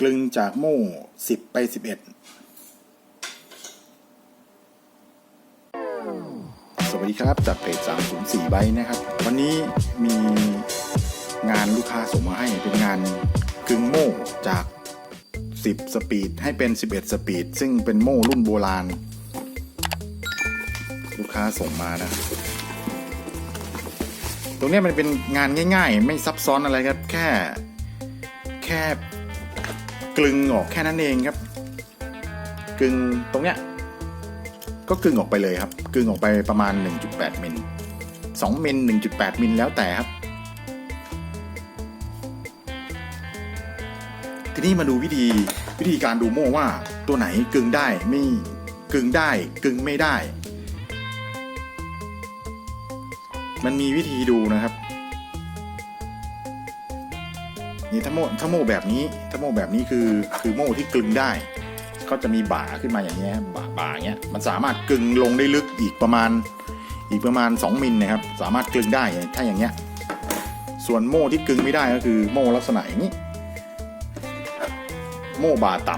กลึงจากโม่สิบไปสิบเอ็ดสวัสดีครับจากเพจสามศูนย์สี่ใบนะครับ วันนี้มีงานลูกค้าส่งมาให้เป็นงานกึงโม่จาก 10 สปีดให้เป็น 11 สปีด ซึ่งเป็นโม่รุ่นโบราณ ลูกค้าส่งมานะ ตรงนี้มันเป็นงานง่าย ๆ ไม่ซับซ้อนอะไรครับ แค่ แค่ กลึงออกแค่นั้นเองครับกึงตรงเนี้ยก็กึงออกไปเลยครับกึงออกไปประมาณ 1.8 มิล 2 มิล 1.8 มิลแล้วแต่ครับ ทีนี้มาดูวิธีวิธีการดูโม่ว่าตัวไหนกึงได้ไม่กึงได้กึงไม่ได้ มันมีวิธีดูนะครับ นี่ถ้าโม่ถ้าโม่แบบนี้ถ้าโม่แบบนี้คือคือโม่ที่กลึงได้ก็จะมีบ่าขึ้นมาอย่างเงี้ยบ่าบ่าเงี้ยมันสามารถกลึงลงได้ลึกอีกประมาณอีกประมาณ 2 มิลนะครับ สามารถกลึงได้ถ้าอย่างเงี้ยส่วนโม่ที่กลึงไม่ได้ก็คือโม่ลักษณะอย่างนี้ โม่บาต่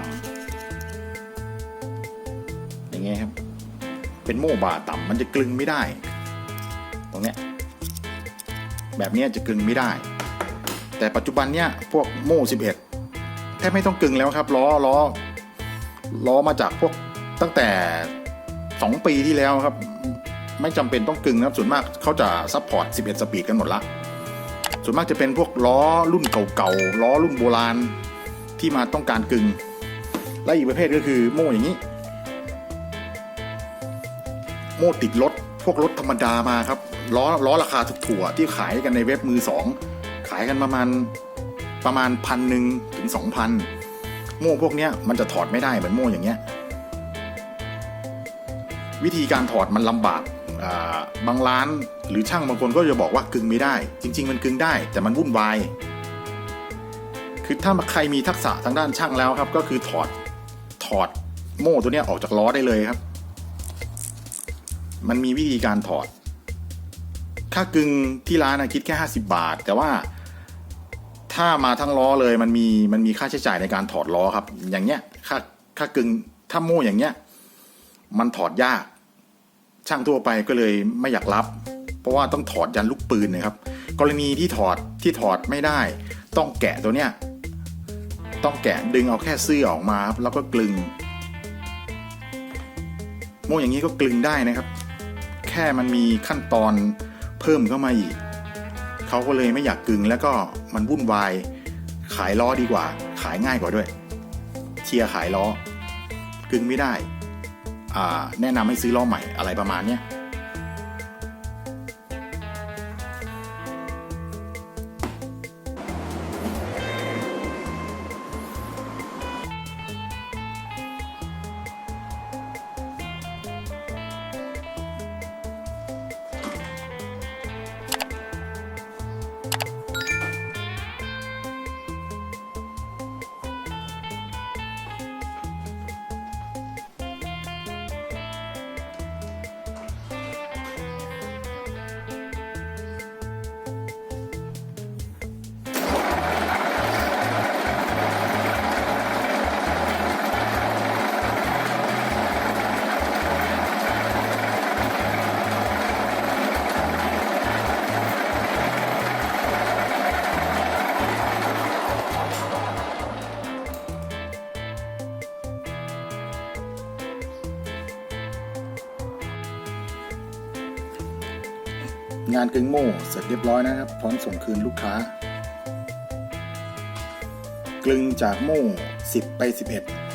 ำอย่างเงี้ยครับเป็นโม่บาต่ำมันจะกลึงไม่ได้ ตรงเนี้ยแบบเนี้ยจะกลึงไม่ได้ แต่ปัจจุบันเนี้ยพวกโม่11 แทบไม่ต้องกึงแล้วครับล้อล้อล้อมาจากพวกตั้งแต่ 2 ปีที่แล้วครับ ไม่จำเป็นต้องกึงนะครับส่วนมากเขาจะซัพพอร์ต 11 สปีดกันหมดละ ส่วนมากจะเป็นพวกล้อรุ่นเก่าๆล้อรุ่นโบราณที่มาต้องการกึงและอีกประเภทก็คือโม่อย่างนี้ โม่ติดรถพวกรถธรรมดามาครับล้อล้อราคาถูกๆที่ขายกันในเว็บมือสอง ขายกันประมาณประมาณพันหนึ่งถึงสองพันโม่พวกเนี้ยมันจะถอดไม่ได้เหมือนโม่อย่างเงี้ย วิธีการถอดมันลำบากาบางร้านหรือช่างบางคนก็จะบอกว่ากึงไม่ได้ จริง ๆ มันกึงได้ แต่มันวุ่นวาย คือถ้าใครมีทักษะทางด้านช่างแล้วครับ ก็คือถอดถอดโม่ตัวเนี้ยออกจากล้อได้เลยครับ มันมีวิธีการถอด ค่ากึงที่ร้านนะคิดแค่ 50 บาท แต่ว่า ถ้ามาทั้งล้อเลยมันมีมันมีค่าใช้จ่ายในการถอดล้อครับ อย่างเงี้ยค่าค่ากึงถ้าโม่อย่างเงี้ยมันถอดยาก ช่างทั่วไปก็เลยไม่อยากรับ เพราะว่าต้องถอดยันลูกปืนนะครับ กรณีที่ถอดที่ถอดไม่ได้ ต้องแกะตัวเนี้ยต้องแกะดึงเอาแค่เสื้อออกมาครับแล้วก็กลึง โม่อย่างนี้ก็กลึงได้นะครับ แค่มันมีขั้นตอนเพิ่มเข้ามาอีกเขาก็เลยไม่อยากกึงแล้วก็ มันวุ่นวาย ขายล้อดีกว่า ขายง่ายกว่าด้วย เชียร์ขายล้อกึงไม่ได้ แนะนำให้ซื้อล้อใหม่อะไรประมาณเนี้ย งานกึ่งโม่เสร็จเรียบร้อยนะครับ พร้อมส่งคืนลูกค้า กลึงจากโม่ 10 ไป 11